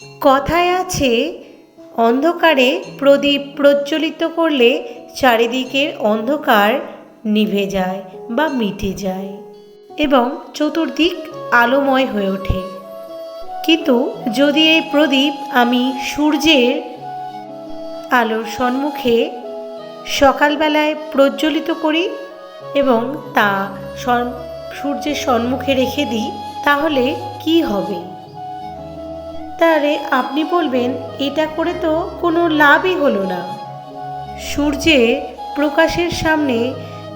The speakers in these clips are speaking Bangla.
কথায় আছে, অন্ধকারে প্রদীপ প্রজ্বলিত করলে চারিদিকের অন্ধকার নিভে যায় বা মিটে যায় এবং চতুর্দিক আলোময় হয়ে ওঠে। কিন্তু যদি এই প্রদীপ আমি সূর্যের আলোর সম্মুখে সকালবেলায় প্রজ্বলিত করি এবং তা সূর্যের সম্মুখে রেখে দিই, তাহলে কি হবে? তাহলে আপনি বলবেন, এটা করে তো কোনো লাভই হলো না। সূর্যের প্রকাশের সামনে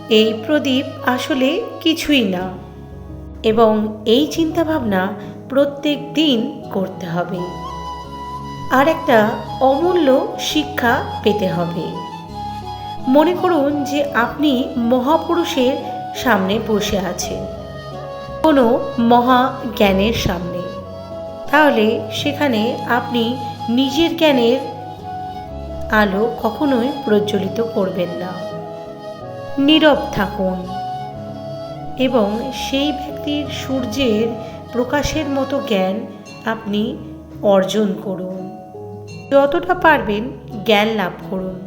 এই প্রদীপ আসলে কিছুই না এবং এই চিন্তাভাবনা প্রত্যেক দিন করতে হবে। আর একটা অমূল্য শিক্ষা পেতে হবে। মনে করুন যে আপনি মহাপুরুষের সামনে বসে আছেন, কোনো মহা জ্ঞানের সামনে। তাহলে সেখানে আপনি নিজের জ্ঞানের আলো কখনোই প্রজ্বলিত করবেন না। নীরব থাকুন এবং সেই ব্যক্তির সূর্যের প্রকাশের মতো জ্ঞান আপনি অর্জন করুন। যতটা পারবেন জ্ঞান লাভ করুন।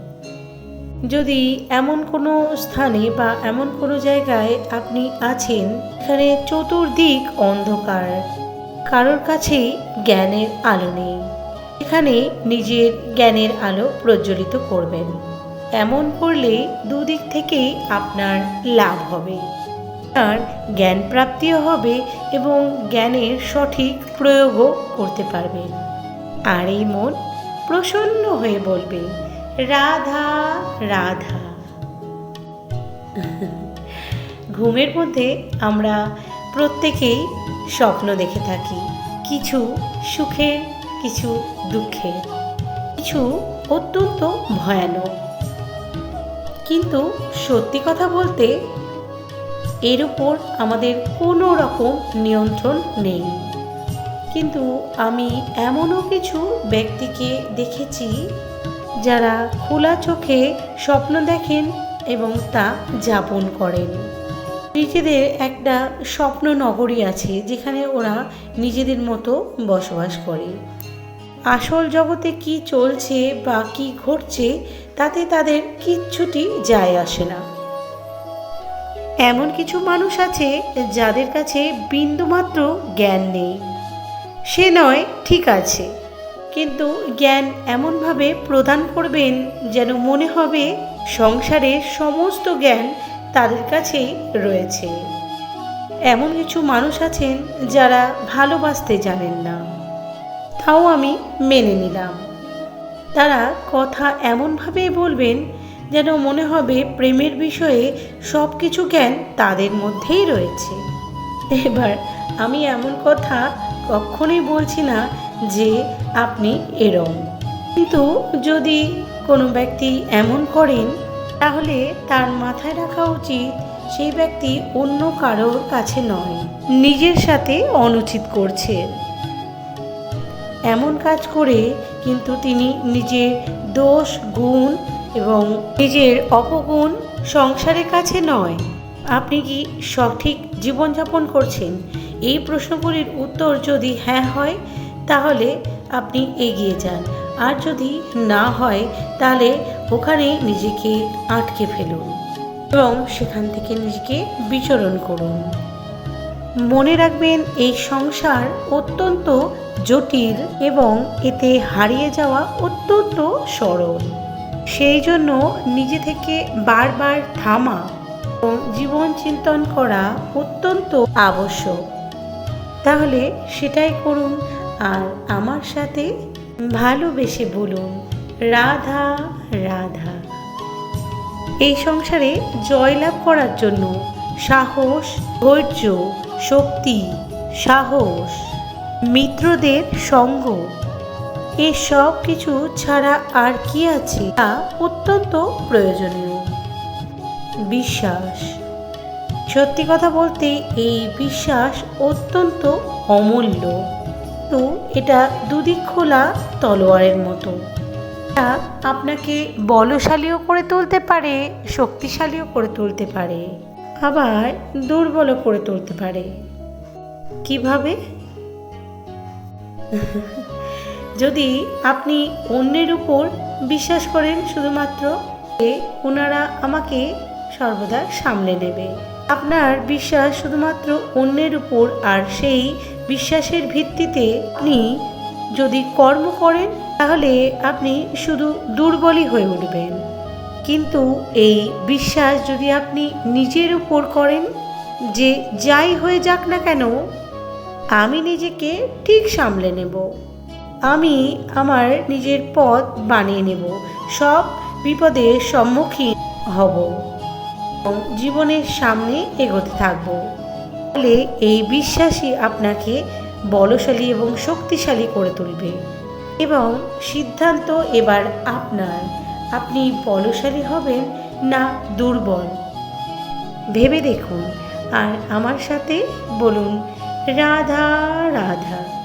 যদি এমন কোনো স্থানে বা এমন কোনো জায়গায় আপনি আছেন, এখানে চতুর্দিক অন্ধকার। কারোর কাছেই জ্ঞানের আলো নেই। এখানে নিজের জ্ঞানের আলো প্রজ্বলিত করবেন। এমন করলে দুদিক থেকেই আপনার লাভ হবে। আর জ্ঞান প্রাপ্তিও হবে এবং জ্ঞানের সঠিক প্রয়োগও করতে পারবেন। আর এই মন প্রসন্ন হয়ে বলবে, রাধা রাধা। ঘুমের মধ্যে আমরা প্রত্যেকেই স্বপ্ন দেখে থাকি। কিছু সুখের কিছু দুঃখের কিছু অত্যন্ত ভয়ানক। কিন্তু সত্যি কথা বলতে, এর উপর আমাদের কোনো রকম নিয়ন্ত্রণ নেই। কিন্তু আমি এমনও কিছু ব্যক্তিকে দেখেছি, যারা খোলা চোখে স্বপ্ন দেখেন এবং তা যাপন করেন। নিজেদের একটা স্বপ্ন নগরী আছে যেখানে ওরা নিজেদের মতো বসবাস করে। আসল জগতে কি চলছে বা কি ঘটছে তাতে তাদের কিচ্ছুটি যায় আসে না। এমন কিছু মানুষ আছে যাদের কাছে বিন্দুমাত্র জ্ঞান নেই। সে নয় ঠিক আছে, কিন্তু জ্ঞান এমনভাবে প্রদান করবেন যেন মনে হবে সংসারের সমস্ত জ্ঞান তাদের কাছেই রয়েছে। এমন কিছু মানুষ আছেন যারা ভালোবাসতে জানেন না। তাও আমি মেনে নিলাম। তারা কথা এমনভাবেই বলবেন যেন মনে হবে প্রেমের বিষয়ে সব কিছু জ্ঞান তাদের মধ্যেই রয়েছে। এবার আমি এমন কথা কখনোই বলছি না যে আপনি এরম। কিন্তু যদি কোনো ব্যক্তি এমন করেন তাহলে তার মাথায় রাখা উচিত সেই ব্যক্তি অন্য কারোর কাছে নয়, নিজের সাথে অনুচিত করছে। এমন কাজ করে কিন্তু তিনি নিজের দোষ, গুণ এবং নিজের অপগুণ সংসারের কাছে নয়। আপনি কি সঠিক জীবনযাপন করছেন? এই প্রশ্নগুলির উত্তর যদি হ্যাঁ হয়, তাহলে আপনি এগিয়ে যান। আর যদি না হয়, তাহলে ওখানে নিজেকে আটকে ফেলুন এবং সেখান থেকে নিজেকে বিচরণ করুন। মনে রাখবেন, এই সংসার অত্যন্ত জটিল এবং এতে হারিয়ে যাওয়া অত্যন্ত সরল। সেই জন্য নিজে থেকে বারবার থামা এবং জীবন চিন্তন করা অত্যন্ত আবশ্যক। তাহলে সেটাই করুন, আর আমার সাথে ভালোবেসে বলুন, রাধা রাধা। এই সংসারে জয়লাভ করার জন্য সাহস, ধৈর্য, শক্তি, সাহস, মিত্রদের সঙ্গ, এ সব কিছু ছাড়া আর কি আছে তা অত্যন্ত প্রয়োজনীয়। বিশ্বাস। সত্যি কথা বলতে এই বিশ্বাস অত্যন্ত অমূল্য। তো এটা দুদিক খোলা তলোয়ারের মতো। এটা আপনাকে বলশালীও করে তুলতে পারে, শক্তিশালীও করে তুলতে পারে, আবার দুর্বলও করে তুলতে পারে। কীভাবে? যদি আপনি অন্যের উপর বিশ্বাস করেন শুধুমাত্র ওনারা আমাকে সর্বদা সামলে নেবে। আপনার বিশ্বাস শুধুমাত্র অন্যের উপর আর সেই বিশ্বাসের ভিত্তিতে আপনি যদি কর্ম করেন, তাহলে আপনি শুধু দুর্বলই হয়ে উঠবেন। কিন্তু এই বিশ্বাস যদি আপনি নিজের উপর করেন, যে যাই হয়ে যাক না কেন, আমি নিজেকে ঠিক সামলে নেব। আমি আমার নিজের পথ বানিয়ে নেব, সব বিপদের সম্মুখীন হব। জীবনের সামনে এগোতে থাকব। তাহলে এই বিশ্বাসই আপনাকে বলশালী এবং শক্তিশালী করে তুলবে। এবং সিদ্ধান্ত এবার আপনার। আপনি বলশালী হবেন না দুর্বল। ভেবে দেখুন। আর আমার সাথে বলুন, রাধা রাধা।